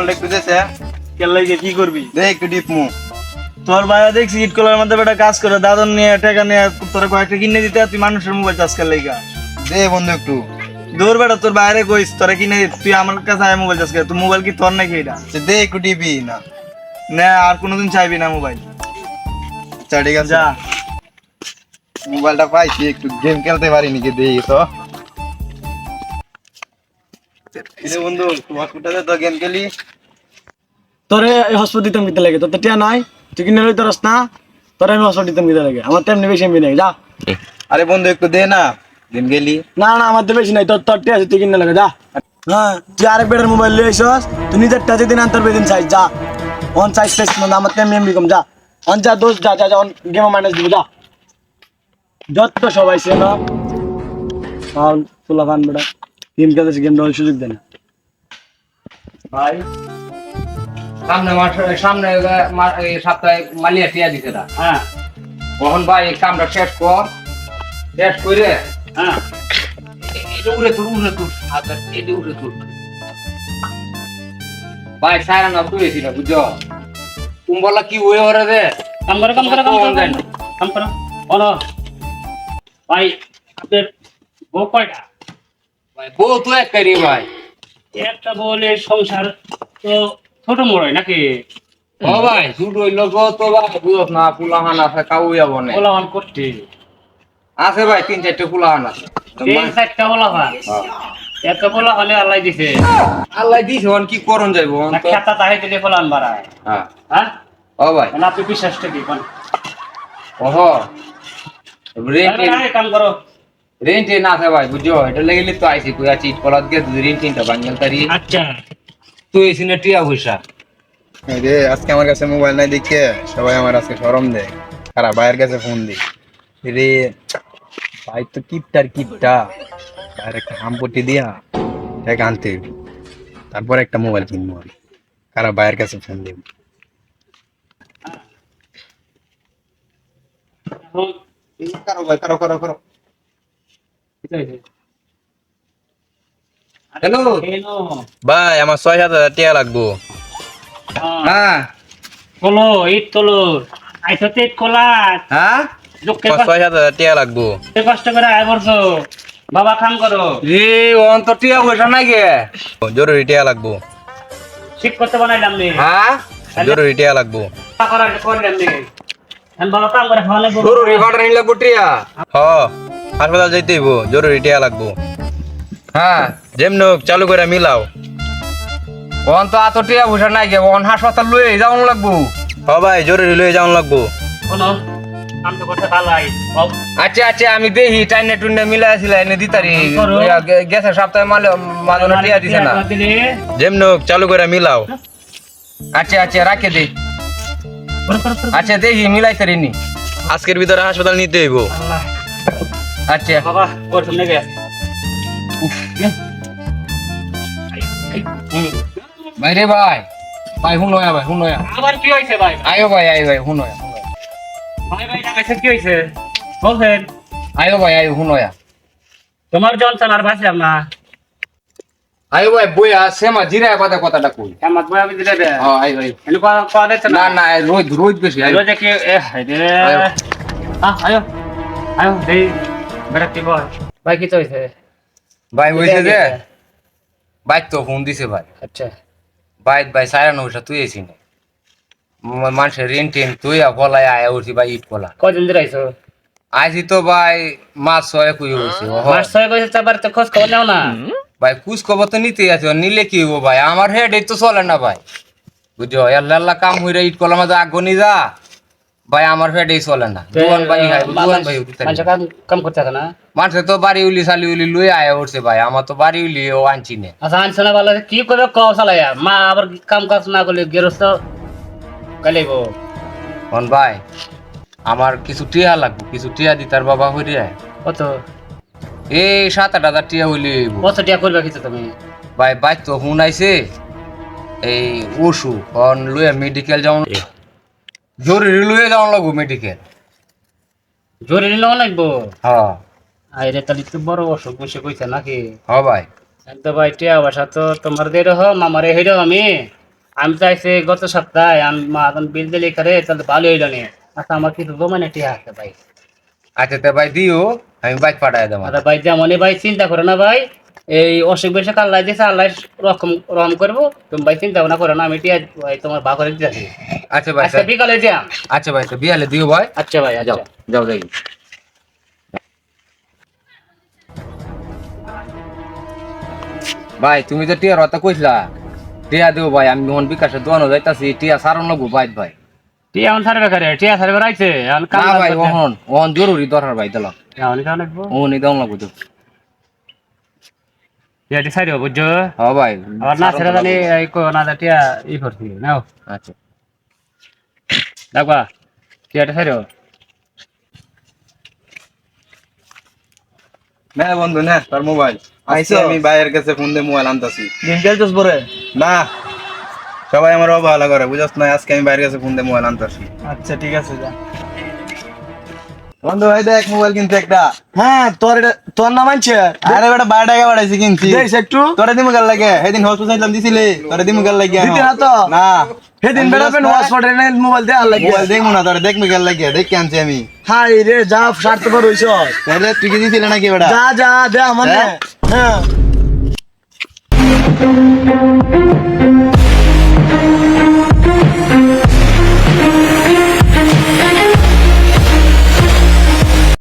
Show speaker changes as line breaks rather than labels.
মোবাইলটা একটু দেছে
কেলাইকে কি করবি?
দে একটু ডিপ মু।
তোর ভাইয়া দেখছি ইট কলার মধ্যে বেটা কাজ করে দাদন নিয়ে টাকা নিয়ে তোর কয়েকটা কিনে দিতে আর তুই মানুষের মোবাইল চাষ কর লাইগা
দে বন্ধু একটু।
দূর বেটা তোর বাইরে কইস তোরা কিনে তুই আমার কাছে আয় মোবাইল চাষ করে। তুই মোবাইল কি তোর নাকি এটা?
দে একটু ডিপি না।
না আর কোনোদিন চাইবি না মোবাইল
আচ্ছা ঠিক আছে।
যা।
মোবাইলটা পাইছি একটু গেম খেলতে পারি নাকি দেই তো। বন্ধু তোমার কোটাতে তো গেম খেলি।
তোরে এই হসপিটাল দিতাম কিতে লাগে? তোর তো টিয়া নাই। তুই কিনে লই তোরস না। তোরে আমি হসপিটাল দিতাম কিতে লাগে? আমার তেমনি বেশি এমবি নাই যা।
আরে বন্ধু একটু দে না। গেম খেলি।
না না আমার তো বেশি নাই। তোর তোর টিয়া আছে তুই কিনে লাগে যা। হ্যাঁ তুই আরেক বেটার মোবাইল লিয়ে আইসস। তুই নিজের টা যেদিন আনতার বেদিন চাই যা। অন সাইজ না আমার তেমনি এমবি কম যা। অন যা দোষ যা যা যা অন গেম মাইনাস দিব যা। যত সবাই সে না। আর বেটা। গেম খেলতেছে গেম দেওয়ার সুযোগ দেয় না।
ভাই সামনে মাস সামনে এই সপ্তাহে মালিয়া টিয়া দিতে না
হ্যাঁ?
মোহন ভাই এই কামটা শেষ কর শেষ করে
হ্যাঁ?
এটা উড়ে তুল উড়ে তুল হাতটা এটা উড়ে তুল ভাই সারা না তুলেছি না বুঝছ? তুমি বলা কি ওয়ে ওরে দে?
কাম করো কাম করো কাম করো কাম করো। বলো। ভাই আপনার বউ কয়টা?
ভাই বউ তো এক ভাই।
একটা বলে সংসার তো ছোট মোড় হয় নাকি?
ও ভাই হইল তো ভাই বুঝত না পুলাহান আছে কাউ যাব না।
করতে।
আছে ভাই তিন চারটে পুলাহান আছে।
তিন চারটা এত বলা হলে আল্লাহ দিছে।
আল্লাহ দিছে অন কি করন যাইব অন
না
তো
খেতা তাহে দিলে ফলান বাড়ায়।
হ্যাঁ।
হ্যাঁ?
ও ভাই।
মানে আপনি বিশ্বাসটা কি কোন?
ওহো
কাম করো।
রেন্ট না আছে ভাই বুঝছ এটা লেগে তো আইছি কই আছি কলাত গে দুই রেন্ট তিনটা বাঙ্গাল তারি
আচ্ছা
তুই এসিনে টিয়া পয়সা
এই রে আজকে আমার কাছে মোবাইল নাই দেখে সবাই আমার আজকে শরম দেয় খারাপ ভাইয়ের কাছে ফোন দি রে ভাই তো কিপটার কিপটা ভাইয়ের একটা হামপটি দিয়া এক আনতে হইব। তারপর একটা মোবাইল কিনবো আমি খারাপ ভাইয়ের কাছে ফোন দিব
এখন
কারও ভাই কারও কারও কারও
কি হয়েছে?
হ্যালো
ভাই আমার ছয় সাত হাজার টাকা লাগবো।
হ্যাঁ।
হ্যাঁ
তোলো ইট তোলো আইসো তো ইট কোলাত
হ্যাঁ?
ছয় সাত হাজার টাকা লাগবো।
কষ্ট করে আয় বলছো। বাবা কাম করো।
রে অন টিয়া পয়সা নাই গে।
জরুরি টাকা লাগবো।
ঠিক করতে বানাইলাম নি।
হ্যাঁ?
জরুরি টাকা লাগবো
করার করলাম নি। বাবা কাম করে খাওয়ালে
শুরু রেকর্ডার নিলে টিয়া।
হ। হাসপাতাল যাইতে হইব জরুরি টাকা লাগবো।
হ্যাঁ
যেমন হোক চালু করে মিলাও।
অন তো এত টিয়া পয়সা নাই গে অন হাসপাতাল লয়ে যাওয়ান লাগবো।
হ ভাই জরুরি লয়ে যাওয়ান লাগবো।
করতে
আচ্ছা আচ্ছা আমি দেখি টাইনে টুন্ডে মিলে আসিলা এনে দিতারি। গেছে সপ্তাহে মালে মালনে টিয়া দিছে না।
যেমন হোক চালু করে মিলাও।
আচ্ছা আচ্ছা রাখে দে। আচ্ছা দেখি মিলাই তারিনি
আজকের ভিতরে হাসপাতাল নিতে হইব।
আল্লাহ।
আচ্ছা।
বাবা ওর সামনে গে
ভাই রে ভাই ভাই হুন নয়া ভাই হুন নয়া
আবার কি হয়েছে ভাই?
আয়ো ভাই আয়ো ভাই হুন নয়া
ভাই ভাই ডাকাইছে কি হয়েছে? বলছেন।
আয়ো ভাই আয়ো হুন নয়া
তোমার জনসন আর ভাসলাম না।
আয়ো ভাই বইয়া সেমা জিরা পাতা কথাটা কই?
আমার বই আমি দিলে দে
হ্যাঁ আয় ভাই।
এনে কোয়া কোয়া দিচ্ছে
না?
না
রোজ রোজ বেশি
রোজে কি এ হাই রে। আহ আয়ো। আয়ো দেই। বেটা কি বল। ভাই কি হয়েছে
ভাই হইছে যে ভাই তো ফোন দিছে ভাই।
আচ্ছা।
ভাই ভাই সারা নৌসা তুই এসি না? মানুষের রেন টেন তুই বলাই আয়া উঠছি ভাই ইট বলা।
কদিন ধরে আইছো?
তো ভাই মাছ ছয় কুই হয়েছে
মাস ছয় কইছে তারপর তো খোঁজ খবর নাও না।
ভাই কুছ খবর তো নিতে আছে নিলে কি হব ভাই? আমার হেড তো চলে না ভাই। বুঝছ আল্লাহ আল্লাহ কাম হইরা ইট কলার মাঝে আগুনি যা। ভাই আমার হেড চলে না। দুয়ান ভাই দুয়ান ভাই উঠতে
মানুষ কাম কাম করতে না?
মানুষে তো বাড়ি উলি সালি উলি লুই আয়া উঠছে ভাই আমার তো বাড়ি উলি ও আনছি নে।
আচ্ছা আনছো না ভালো কি করবে? কও চালাইয়া মা আবার কাম কাজ না করলে গেরস্ত গালিব
হন ভাই আমার কিছু টিয়া লাগবে কিছু টিয়া দি তার বাবা হইরে
কত?
এই সাত আট হাজার টিয়া হইলে হইবো।
কত টিয়া করবে কিছু তুমি?
ভাই ভাই তো হুন আইছে এই ওষু অন লুয়ে মেডিকেল যাওয়ান জরুরি লুয়ে যাওয়ান লাগবো মেডিকেল
জরুরি নেওয়া লাগবো?
হ্যাঁ।
আইরে তাহলে তো বড় অসুখ বসে কইছে নাকি?
হ্যাঁ ভাই।
একদম ভাই টিয়া বাসা তো তোমার দেরো হ মামারে হেরো আমি। আমি চাইছি গত সপ্তাহে আমি মা এখন বিল দিলে করে তাহলে ভালো হইল নি। আচ্ছা আমার কিছু জমানে টিয়া আছে ভাই।
আচ্ছা তে ভাই দিও আমি বাইক পাঠাই দেবো।
আরে ভাই যেমনই ভাই চিন্তা করো না ভাই। এই অসুখ বিসুখ আল্লাহ দিয়েছে আল্লাহ রকম রকম করব। তুমি ভাই চিন্তা ভাবনা করো না আমি টিয়া ভাই তোমার বা করে দিতেছি
আচ্ছা ভাই
আজকে বিকালে যাম
আচ্ছা ভাই বিয়ালে দিও ভাই।
আচ্ছা ভাই
যাও
আচ্ছা।
যাও দেখি। ভাই তুমি তো টিয়ার কথা কইলা টিয়া দেও ভাই আমি মন বিকাশে দোয়ানো যাইতাছি টিয়া সারন লাগবো বাইত ভাই।
টিয়া এখন সার্ভে করে? টিয়া সার্ভে রাইছে এখন কাম
ভাই ওহন ওহন জরুরি দরকার ভাই দিলাম
এখন কাম লাগবো।
ওহনই দাম লাগবো তো
টিয়াটি সারিও বুঝছ
হ্যাঁ ভাই
আবার না ছেড়ে জানি এই কো না দা টিয়া ই করছি নাও
আচ্ছা
দেখবা টিয়াটি সারিও
না বন্ধু না তোর মোবাইল আইসি আমি ভাইয়ের কাছে ফোন দিয়ে মোবাইল আনতাছি
গেম খেলতেছ পরে
না সবাই আমার অবহেলা করে বুঝছ না আজকে আমি বাইরের কাছে ফোন দিয়ে মোবাইল আনতাছি
আচ্ছা ঠিক আছে যা
বন্ধু ভাই দেখ মোবাইল কিনতে একটা।
হ্যাঁ তোর এটা তোর নাম আনছে?
আরে বেটা বারো টাকা বাড়াইছি কিনছি।
দেখ একটু।
তোরে দিমু গাল লাগে। সেদিন হসপিটাল দিছিলি। তোরে দিমু গাল লাগে।
দিতে না তো?
না।
সেদিন বেড়া পেন হসপিটালে নেই মোবাইল দিয়ে আল্লাহ
মোবাইল দেখব না তোরে দেখবি গাল লাগে। দেখ আনছি আমি।
হাই রে যা স্বার্থপর হইছ।
তাহলে তুই কি দিছিলি নাকি বেটা?
যা যা দে আমার? হ্যাঁ।